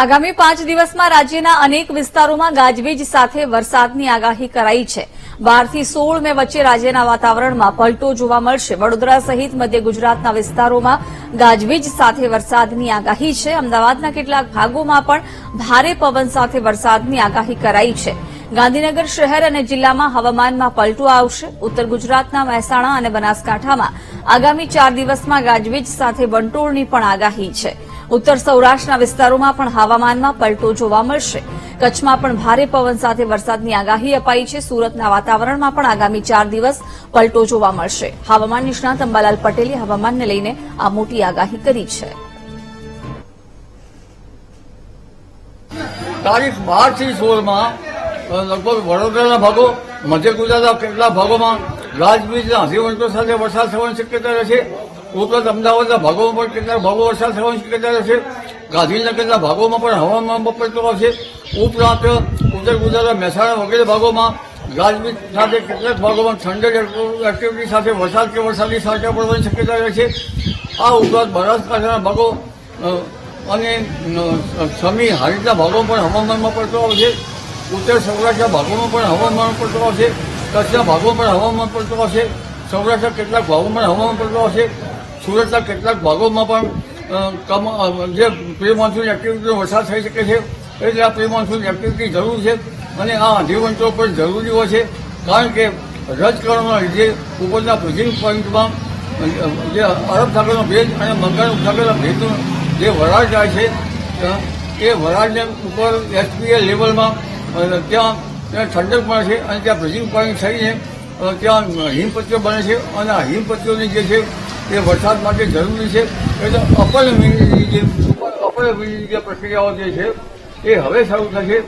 આગામી પાંચ દિવસમાં રાજ્યના અનેક વિસ્તારોમાં ગાજવીજ સાથે વરસાદની આગાહી કરાઈ છે. બારથી સોળ મે વચ્ચે રાજ્યના વાતાવરણમાં પલટો જોવા મળશે. વડોદરા સહિત મધ્ય ગુજરાતના વિસ્તારોમાં ગાજવીજ સાથે વરસાદની આગાહી છે. અમદાવાદના કેટલાક ભાગોમાં પણ ભારે પવન સાથે વરસાદની આગાહી કરાઈ છે. ગાંધીનગર શહેર અને જિલ્લામાં હવામાનમાં પલટો આવશે. ઉત્તર ગુજરાતના મહેસાણા અને બનાસકાંઠામાં આગામી ચાર દિવસમાં ગાજવીજ સાથે વંટોળની પણ આગાહી છે. ઉત્તર સૌરાષ્ટ્રના વિસ્તારોમાં પણ હવામાનમાં પલટો જોવા મળશે. કચ્છમાં પણ ભારે પવન સાથે વરસાદની આગાહી અપાઈ છે. સુરતના વાતાવરણમાં પણ આગામી ચાર દિવસ પલટો જોવા મળશે. હવામાન નિષ્ણાત અંબાલાલ પટેલે હવામાનને લઈને આ મોટી આગાહી કરી છે. તારીખ બારથી સોળમાં લગભગ વડોદરાના ભાગો, મધ્ય ગુજરાતના કેટલાક ભાગોમાં ગાજવીજના હસીવંતો સાથે વરસાદ થવાની શક્યતા રહેશે. ઉપરાંત અમદાવાદના ભાગોમાં પણ કેટલાક ભાગો વરસાદ થવાની શક્યતા રહેશે ગાંધીનગરના ભાગોમાં પણ હવામાનમાં પલટો આવશે ઉપરાંત ઉત્તર ગુજરાતના મહેસાણા વગેરે ભાગોમાં ગાજવીજ સાથે કેટલાક ભાગોમાં ઠંડક એક્ટિવિટી સાથે વરસાદ કે વરસાદની છાંટા પડવાની શક્યતા રહે છે. આ ઉપરાંત બનાસકાંઠાના ભાગો અને સમી હારીતના ભાગો પણ હવામાનમાં પડતો આવશે ઉત્તર સૌરાષ્ટ્રના ભાગોમાં પણ હવામાન પડતો આવશે કચ્છના ભાગો પણ હવામાન પડતો આવશે સૌરાષ્ટ્રના કેટલાક ભાગોમાં હવામાન પડતો આવશે સુરતના કેટલાક ભાગોમાં પણ જે પ્રી મોન્સૂન એક્ટિવિટીનો વરસાદ થઈ શકે છે, એટલે આ પ્રી મોન્સૂન એક્ટિવિટી જરૂર છે અને આ આંધીવંતો પણ જરૂરી હોય છે. કારણ કે રજકરણના લીધે ઉપરના બ્રિજિંગ પોઈન્ટમાં જે અરબ સાગરનો ભેજ અને બંગાળ સાગરના ભેજનો જે વરાળ જાય છે એ વરાળને ઉપર એસપીએ લેવલમાં ત્યાં ત્યાં ઠંડક મળે છે અને ત્યાં બ્રિજિંગ પોઈન્ટ થઈને ત્યાં હિમપત્તીઓ બને છે અને આ હિમપત્તીઓની જે છે એ વરસાદ માટે જરૂરી છે. એટલે અપલ વીજળી જે અપલ વીજળી જે પ્રક્રિયાઓ જે છે, એ હવે શરૂ થશે.